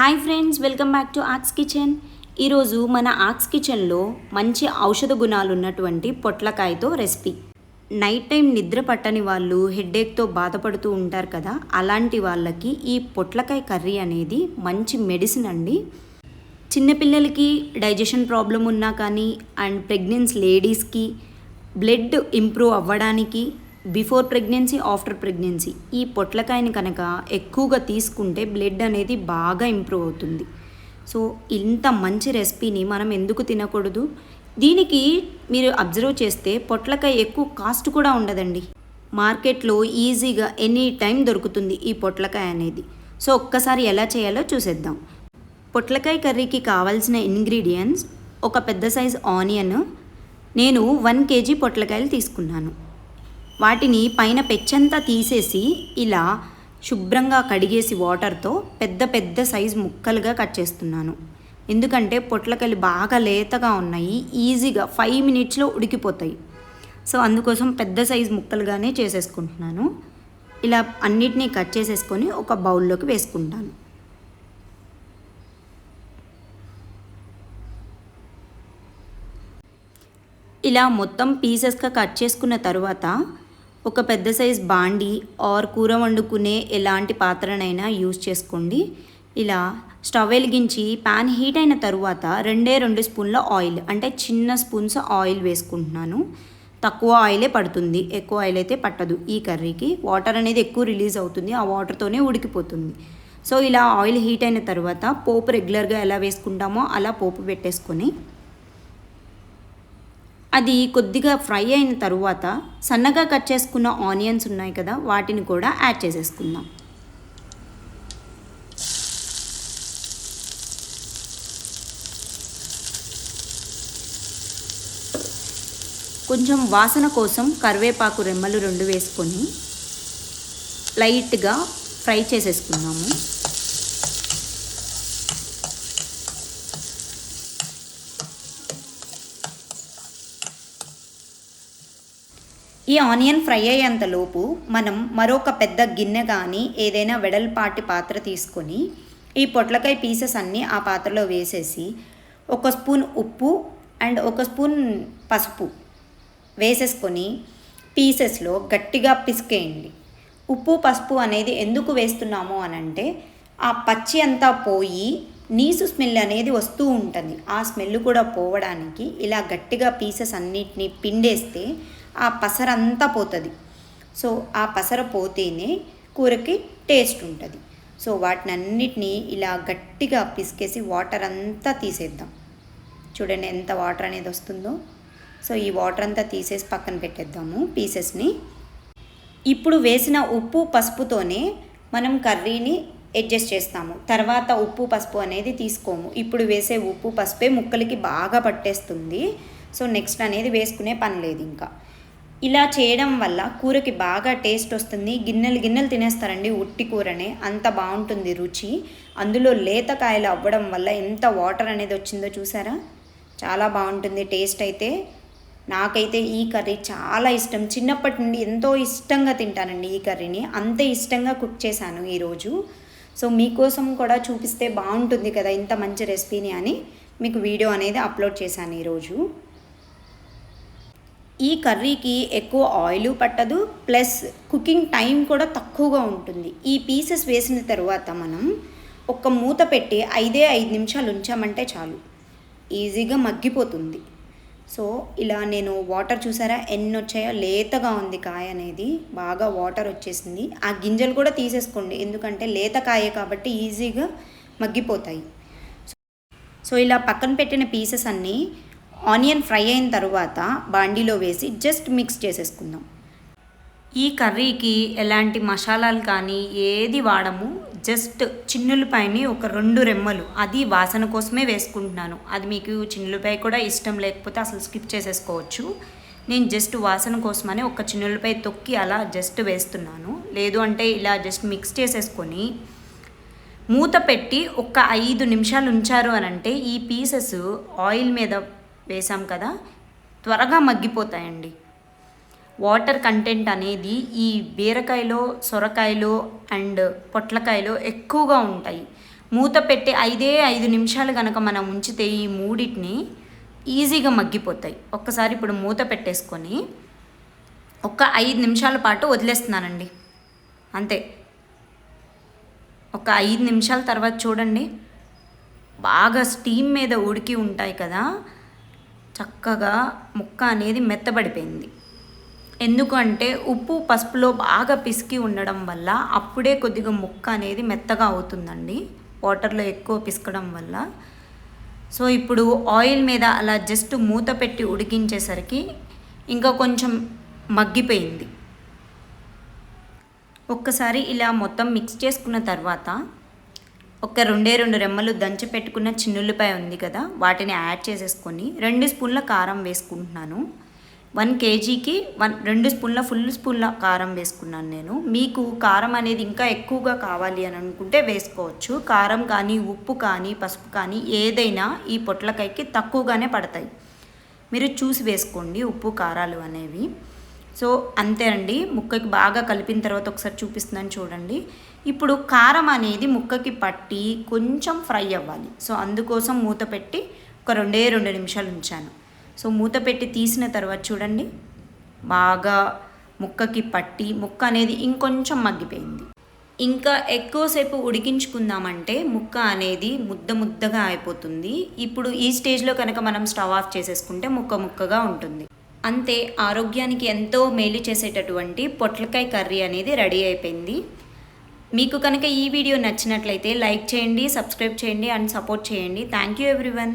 Hi friends welcome back to arts kitchen. ఈరోజు మన arts కిచెన్లో మంచి ఔషధ గుణాలు ఉన్నటువంటి పొట్లకాయతో రెసిపీ. నైట్ టైం నిద్ర పట్టని వాళ్ళు హెడ్ఏక్తో బాధపడుతూ ఉంటారు కదా అలాంటి వాళ్ళకి ఈ పొట్లకాయ కర్రీ అనేది మంచి మెడిసిన్ అండి. చిన్నపిల్లలకి డైజెషన్ ప్రాబ్లం ఉన్నా కానీ అండ్ ప్రెగ్నెన్స్ లేడీస్కి బ్లడ్ ఇంప్రూవ్ అవ్వడానికి బిఫోర్ ప్రెగ్నెన్సీ ఆఫ్టర్ ప్రెగ్నెన్సీ. ఈ పొట్లకాయని కనుక ఎక్కువగా తీసుకుంటే బ్లడ్ అనేది బాగా ఇంప్రూవ్ అవుతుంది. సో ఇంత మంచి రెసిపీని మనం ఎందుకు తినకూడదు? దీనికి మీరు అబ్జర్వ్ చేస్తే పొట్లకాయ ఎక్కువ కాస్ట్ కూడా ఉండదండి. మార్కెట్లో ఈజీగా ఎనీ టైం దొరుకుతుంది ఈ పొట్లకాయ అనేది. సో ఒక్కసారి ఎలా చేయాలో చూసేద్దాం. పొట్లకాయ కర్రీకి కావాల్సిన ఇంగ్రీడియంట్స్ ఒక పెద్ద సైజ్ ఆనియన్ నేను వన్ కేజీ పొట్లకాయలు తీసుకున్నాను. వాటిని పైన పెచ్చంతా తీసేసి ఇలా శుభ్రంగా కడిగేసి వాటర్తో పెద్ద పెద్ద సైజ్ ముక్కలుగా కట్ చేస్తున్నాను. ఎందుకంటే పొట్లకాయలు బాగా లేతగా ఉన్నాయి ఈజీగా ఫైవ్ మినిట్స్లో ఉడికిపోతాయి. సో అందుకోసం పెద్ద సైజ్ ముక్కలుగానే చేసేసుకుంటున్నాను. ఇలా అన్నిటినీ కట్ చేసేసుకొని ఒక బౌల్లోకి వేసుకుంటాను. ఇలా మొత్తం పీసెస్గా కట్ చేసుకున్న తర్వాత ఒక పెద్ద సైజ్ బాండి ఆర్ కూర వండుకునే ఎలాంటి పాత్రనైనా యూజ్ చేసుకోండి. ఇలా స్టవ్ వెలిగించి ప్యాన్ హీట్ అయిన తరువాత రెండే రెండు స్పూన్ల ఆయిల్ అంటే చిన్న స్పూన్స్ ఆయిల్ వేసుకుంటున్నాను. తక్కువ ఆయిలే పడుతుంది ఎక్కువ ఆయిల్ అయితే పట్టదు ఈ కర్రీకి. వాటర్ అనేది ఎక్కువ రిలీజ్ అవుతుంది ఆ వాటర్తోనే ఉడికిపోతుంది. సో ఇలా ఆయిల్ హీట్ అయిన తర్వాత పోపు రెగ్యులర్గా ఎలా వేసుకుంటామో అలా పోపు పెట్టేసుకొని అది కొద్దిగా ఫ్రై అయిన తరువాత సన్నగా కట్ చేసుకున్న ఆనియన్స్ ఉన్నాయి కదా వాటిని కూడా యాడ్ చేసేసుకుందాం. కొంచెం వాసన కోసం కరివేపాకు రెమ్మలు రెండు వేసుకొని లైట్గా ఫ్రై చేసేసుకున్నాము ఈ ఆనియన్ ఫ్రై అయ్యేంతలోపు మనం మరొక పెద్ద గిన్నె కానీ ఏదైనా వెడల్పాటి పాత్ర తీసుకొని ఈ పొట్లకాయ పీసెస్ అన్నీ ఆ పాత్రలో వేసేసి ఒక స్పూన్ ఉప్పు అండ్ ఒక స్పూన్ పసుపు వేసేసుకొని పీసెస్లో గట్టిగా పిసికేయండి. ఉప్పు పసుపు అనేది ఎందుకు వేస్తున్నాము అని అంటే ఆ పచ్చి అంతా పోయి నీసు స్మెల్ అనేది వస్తూ ఉంటుంది. ఆ స్మెల్ కూడా పోవడానికి ఇలా గట్టిగా పీసెస్ అన్నిటినీ పిండేస్తే ఆ పసరంతా పోతుంది. సో ఆ పసర పోతేనే కూరకి టేస్ట్ ఉంటుంది. సో వాటిని అన్నిటినీ ఇలా గట్టిగా పిసికేసి వాటర్ అంతా తీసేద్దాం. చూడండి ఎంత వాటర్ అనేది వస్తుందో. సో ఈ వాటర్ అంతా తీసేసి పక్కన పెట్టేద్దాము పీసెస్ని. ఇప్పుడు వేసిన ఉప్పు పసుపుతోనే మనం కర్రీని అడ్జస్ట్ చేస్తాము. తర్వాత ఉప్పు పసుపు అనేది తీసుకోము. ఇప్పుడు వేసే ఉప్పు పసుపే ముక్కలకి బాగా పట్టేస్తుంది. సో నెక్స్ట్ అనేది వేసుకునే పని లేదు ఇంకా. ఇలా చేయడం వల్ల కూరకి బాగా టేస్ట్ వస్తుంది. గిన్నెలు గిన్నెలు తినేస్తారండి ఉట్టి కూరనే. అంత బాగుంటుంది రుచి. అందులో లేతకాయలు అవ్వడం వల్ల ఎంత వాటర్ అనేది వచ్చిందో చూసారా? చాలా బాగుంటుంది టేస్ట్ అయితే. నాకైతే ఈ కర్రీ చాలా ఇష్టం. చిన్నప్పటి నుండి ఎంతో ఇష్టంగా తింటానండి ఈ కర్రీని. అంతే ఇష్టంగా కుక్ చేశాను ఈరోజు సో మీకోసం కూడా చూపిస్తే బాగుంటుంది కదా ఇంత మంచి రెసిపీని అని మీకు వీడియో అనేది అప్లోడ్ చేశాను ఈరోజు ఈ కర్రీకి ఎక్కువ ఆయిల్ పట్టదు ప్లస్ కుకింగ్ టైం కూడా తక్కువగా ఉంటుంది. ఈ పీసెస్ వేసిన తర్వాత మనం ఒక మూత పెట్టి ఐదే ఐదు నిమిషాలు ఉంచామంటే చాలు. ఈజీగా మగ్గిపోతుంది. సో ఇలా నేను వాటర్ చూసారా? ఎన్ని వచ్చాయో? లేతగా ఉంది కాయ అనేది. బాగా వాటర్ వచ్చేసింది. ఆ గింజలు కూడా తీసేసుకోండి. ఎందుకంటే లేత కాయ కాబట్టి ఈజీగా మగ్గిపోతాయి. సో ఇలా పక్కన పెట్టిన పీసెస్ అన్నీ ఆనియన్ ఫ్రై అయిన తర్వాత బాండీలో వేసి జస్ట్ మిక్స్ చేసేసుకుందాం. ఈ కర్రీకి ఎలాంటి మసాలాలు కానీ ఏది వాడము జస్ట్ చిన్నులపైని ఒక రెండు రెమ్మలు. అది వాసన కోసమే వేసుకుంటున్నాను. అది మీకు చిన్నులపై కూడా ఇష్టం లేకపోతే అసలు స్కిప్ చేసేసుకోవచ్చు. నేను జస్ట్ వాసన కోసమని ఒక చిన్నులపై తొక్కి అలా జస్ట్ వేస్తున్నాను. లేదు అంటే ఇలా జస్ట్ మిక్స్ చేసేసుకొని మూత పెట్టి ఒక ఐదు నిమిషాలు ఉంచారు అని అంటే ఈ పీసెస్ ఆయిల్ మీద వేసాం కదా త్వరగా మగ్గిపోతాయండి. వాటర్ కంటెంట్ అనేది ఈ బీరకాయలో సొరకాయలో అండ్ పొట్లకాయలో ఎక్కువగా ఉంటాయి. మూత పెట్టి ఐదే ఐదు నిమిషాలు కనుక మనం ఉంచితే ఈ మూడింటిని ఈజీగా మగ్గిపోతాయి. ఒక్కసారి ఇప్పుడు మూత పెట్టేసుకొని ఒక ఐదు నిమిషాల పాటు వదిలేస్తున్నానండి. అంతే. ఒక ఐదు నిమిషాల తర్వాత చూడండి. బాగా స్టీమ్ మీద ఉడికి ఉంటాయి కదా చక్కగా ముక్క అనేది మెత్తబడిపోయింది. ఎందుకంటే ఉప్పు పసుపులో బాగా పిసికి ఉండడం వల్ల అప్పుడే కొద్దిగా ముక్క అనేది మెత్తగా అవుతుందండి. వాటర్లో ఎక్కువ పిసకడం వల్ల. సో ఇప్పుడు ఆయిల్ మీద అలా జస్ట్ మూత పెట్టి ఉడికించేసరికి ఇంకా కొంచెం మగ్గిపోయింది. ఒక్కసారి ఇలా మొత్తం మిక్స్ చేసుకున్న తర్వాత ఒక రెండే రెండు రెమ్మలు దంచి పెట్టుకున్న చిన్నుల్లిపాయ ఉంది కదా వాటిని యాడ్ చేసేసుకొని రెండు స్పూన్ల కారం వేసుకుంటున్నాను. వన్ కేజీకి వన్ రెండు స్పూన్ల ఫుల్ స్పూన్ల కారం వేసుకున్నాను నేను. మీకు కారం అనేది ఇంకా ఎక్కువగా కావాలి అని అనుకుంటే వేసుకోవచ్చు. కారం కానీ ఉప్పు కానీ పసుపు కానీ ఏదైనా ఈ పొట్లకాయకి తక్కువగానే పడతాయి. మీరు చూసి వేసుకోండి ఉప్పు కారాలు అనేవి. సో అంతే అండి. ముక్కకి బాగా కలిపిన తర్వాత ఒకసారి చూపిస్తున్నాను చూడండి. ఇప్పుడు కారం అనేది ముక్కకి పట్టి కొంచెం ఫ్రై అవ్వాలి. సో అందుకోసం మూత పెట్టి ఒక రెండే రెండు నిమిషాలు ఉంచాను. సో మూత పెట్టి తీసిన తర్వాత చూడండి. బాగా ముక్కకి పట్టి ముక్క అనేది ఇంకొంచెం మగ్గిపోయింది. ఇంకా ఎక్కువసేపు ఉడికించుకుందామంటే ముక్క అనేది ముద్ద ముద్దగా అయిపోతుంది. ఇప్పుడు ఈ స్టేజ్లో కనుక మనం స్టవ్ ఆఫ్ చేసేసుకుంటే ముక్క ముక్కగా ఉంటుంది. అంతే ఆరోగ్యానికి ఎంతో మేలు చేసేటటువంటి పొట్లకాయ కర్రీ అనేది రెడీ అయిపోయింది. మీకు కనుక ఈ వీడియో నచ్చినట్లయితే లైక్ చేయండి సబ్స్క్రైబ్ చేయండి అండ్ సపోర్ట్ చేయండి. Thank you everyone.